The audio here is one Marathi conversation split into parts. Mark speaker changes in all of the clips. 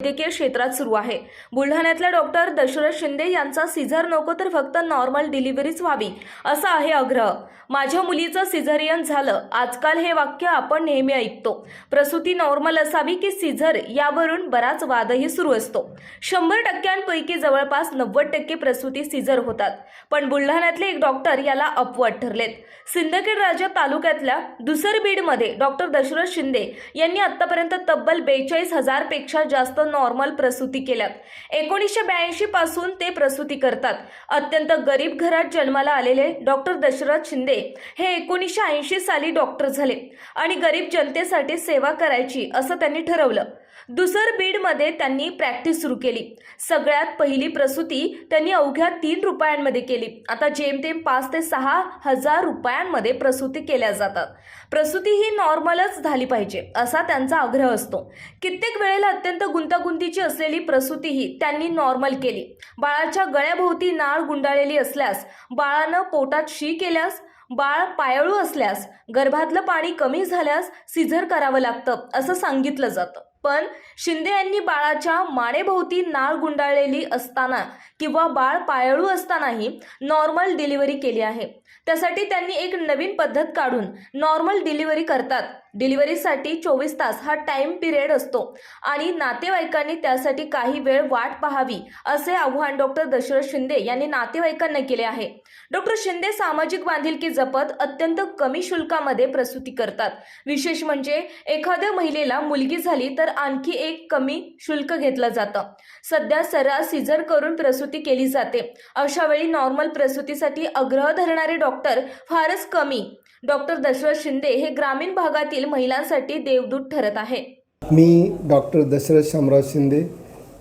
Speaker 1: वैद्यकीय क्षेत्रात सुरू आहे. बुलढाण्यातल्या डॉक्टर दशरथ शिंदे यांचा सिझर नको तर फक्त नॉर्मल डिलिव्हरीच व्हावी असा आहे आग्रह. माझ्या मुलीचं सिझरियन झालं आजकाल हे वाक्य आपण नेहमी ऐकतो. प्रसूती नॉर्मल असावी की सिझर यावरून बराच वादही सुरू असतो. शंभर टक्क्यांपैकी जवळपास नव्वद टक्के प्रसूती सिझर होतात. पण बुलढाण्यातले एक डॉक्टर याला अपवाद ठरलेत. सिंदखेड राजा तालुक्यातल्या दुसर बीडमध्ये डॉक्टर दशरथ शिंदे यांनी आतापर्यंत तब्बल बेचाळीस हजारपेक्षा जास्त नॉर्मल प्रसूती केल्यात. एकोणीसशे ब्याऐंशी पासून ते प्रसूती करतात. अत्यंत गरीब घरात जन्माला आलेले डॉक्टर दशरथ शिंदे हे एकोणीसशे ऐंशी साली डॉक्टर झाले आणि गरीब जनतेसाठी सेवा करायची असं त्यांनी ठरवलं. दुसर बीडमध्ये त्यांनी प्रॅक्टिस सुरू केली. सगळ्यात पहिली प्रसूती त्यांनी अवघ्या तीन रुपयांमध्ये केली. आता जेमतेम पाच ते सहा हजार रुपयांमध्ये प्रसूती केल्या जातात. प्रसूती ही नॉर्मलच झाली पाहिजे असा त्यांचा आग्रह असतो. कित्येक वेळेला अत्यंत गुंतागुंतीची असलेली प्रसूतीही त्यांनी नॉर्मल केली. बाळाच्या गळ्याभोवती नाळ गुंडाळलेली असल्यास बाळानं पोटात शी केल्यास बाळ पायाळू असल्यास गर्भातलं पाणी कमी झाल्यास सिझर करावं लागतं असं सांगितलं जातं. पण शिंदे यांनी बाळाच्या मानेभोवती नाळ गुंडाळलेली असताना किंवा बाळ पायाळू असतानाही नॉर्मल डिलिव्हरी केली आहे. त्यासाठी त्यांनी एक नवीन पद्धत काढून नॉर्मल डिलिव्हरी करतात. डिलिव्हरीसाठी चोवीस तास हा टाइम पिरियड असतो. आणि नातेवाईकांनी त्यासाठी काही वेळ वाट पाहावी असे आव्हान डॉक्टर दशरथ शिंदे यांनी नातेवाईकांना केले आहे. डॉक्टर शिंदे सामाजिक बांधिलकी जपत अत्यंत कमी शुल्कामध्ये प्रसूती करतात. विशेष म्हणजे एखाद्या महिलेला मुलगी झाली तर आणखी एक कमी शुल्क घेतलं जातं. सध्या सर्रास सिझर करून प्रसूती केली जाते. अशा वेळी नॉर्मल प्रसूतीसाठी आग्रह धरणारे डॉक्टर फारच कमी डॉक्टर दशरथ शिंदे हे ग्रामीण भागातील महिलांसाठी देवदूत ठरत आहे.
Speaker 2: मी डॉक्टर दशरथ शामराव शिंदे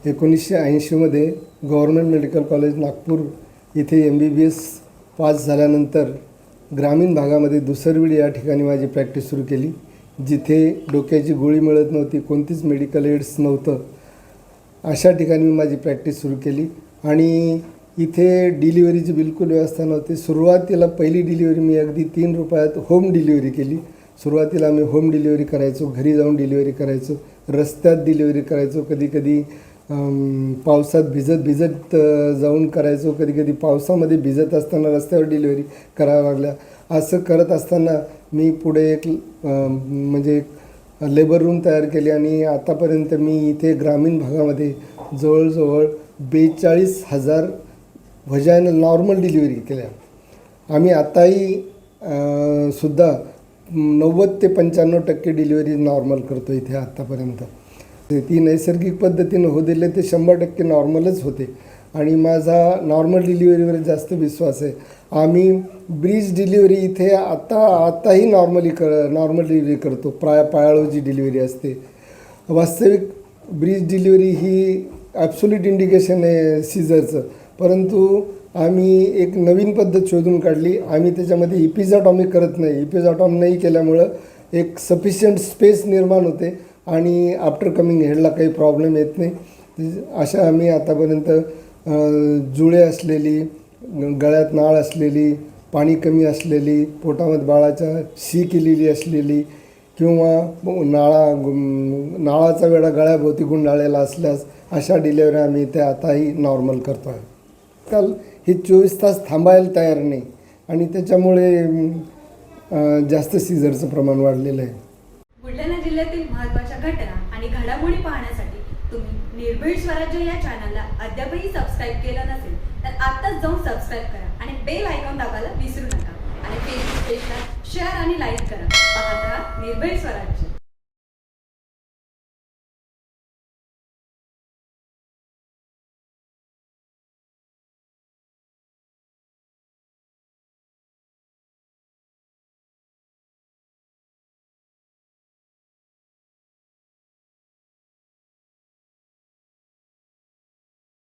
Speaker 2: एकोणीसशे ऐंशीमध्ये गव्हर्नमेंट मेडिकल कॉलेज नागपूर इथे M B B S pass झाल्यानंतर ग्रामीण भागामध्ये दुसरविड या ठिकाणी माझी प्रॅक्टिस सुरू केली जिथे डोक्याची गोळी मिळत नव्हती कोणतीच मेडिकल एड्स नव्हतं. अशा ठिकाणी मी माझी प्रॅक्टिस सुरू केली आणि इथे डिलिव्हरीची बिलकुल व्यवस्था नव्हती. सुरुवातीला पहिली डिलिव्हरी मी अगदी तीन रुपयात होम डिलिव्हरी केली. सुरुवातीला मी होम डिलिव्हरी करायचो घरी जाऊन डिलिव्हरी करायचो रस्त्यात डिलिव्हरी करायचो कधी कधी पावसात भिजत भिजत जाऊन करायचो कधी कधी पावसामध्ये भिजत असताना रस्त्यावर डिलिव्हरी कराव्या लागल्या. असं करत असताना मी पुढे एक म्हणजे लेबर रूम तयार केली आणि आतापर्यंत मी इथे ग्रामीण भागामध्ये जवळजवळ बेचाळीस हजार व्हजायनल नॉर्मल डिलिव्हरी केल्या. आम्ही आताही सुद्धा नव्वद ते पंच्याण्णव टक्के डिलिव्हरी नॉर्मल करतो इथे आत्तापर्यंत ती नैसर्गिक पद्धतीनं हो दिले ते शंभर टक्के नॉर्मलच होते. आणि माझा नॉर्मल डिलिव्हरीवर जास्त विश्वास आहे. आम्ही ब्रीज डिलिव्हरी इथे आत्ता आत्ताही नॉर्मली कर नॉर्मल डिलिव्हरी करतो. प्राय पायाळूची डिलिव्हरी असते. वास्तविक ब्रीज डिलिव्हरी ही ॲब्सोल्यूट इंडिकेशन आहे सीझरचं परंतु आम्ही एक नवीन पद्धत शोधून काढली. आम्ही त्याच्यामध्ये इपिझॉटॉमी करत नाही. इपिझॉटॉम नाही केल्यामुळं एक सफिशियंट स्पेस निर्माण होते आणि आफ्टर कमिंग हेडला काही प्रॉब्लेम येत नाही. अशा आम्ही आतापर्यंत जुळे असलेली गळ्यात नाळ असलेली पाणी कमी असलेली पोटामध्ये बाळाच्या शी केलेली असलेली किंवा नाळा नाळाचा वेळा गळ्याभोवती गुंडाळलेला असल्यास अशा डिलेवरी आम्ही त्या आताही नॉर्मल करतो आहे आजकाल हे चोवीस तास थांबायला तयार नाही. आणि त्याच्यामुळे जास्त सीझरचं प्रमाण वाढलेलं आहे.
Speaker 3: बुलढाणा जिल्ह्यातील महत्त्वाच्या घटना आणि घडामोडी पाहण्यासाठी तुम्ही निर्भीड स्वराज्य या चॅनलला अद्यापही सबस्क्राईब केलं नसेल तर आत्ताच जाऊन सबस्क्राईब करा आणि बेल आयकॉन दाबायला विसरू नका. आणि फेसबुक पेजला शेअर आणि लाईक करा. पाहत राहा निर्भीड स्वराज्य.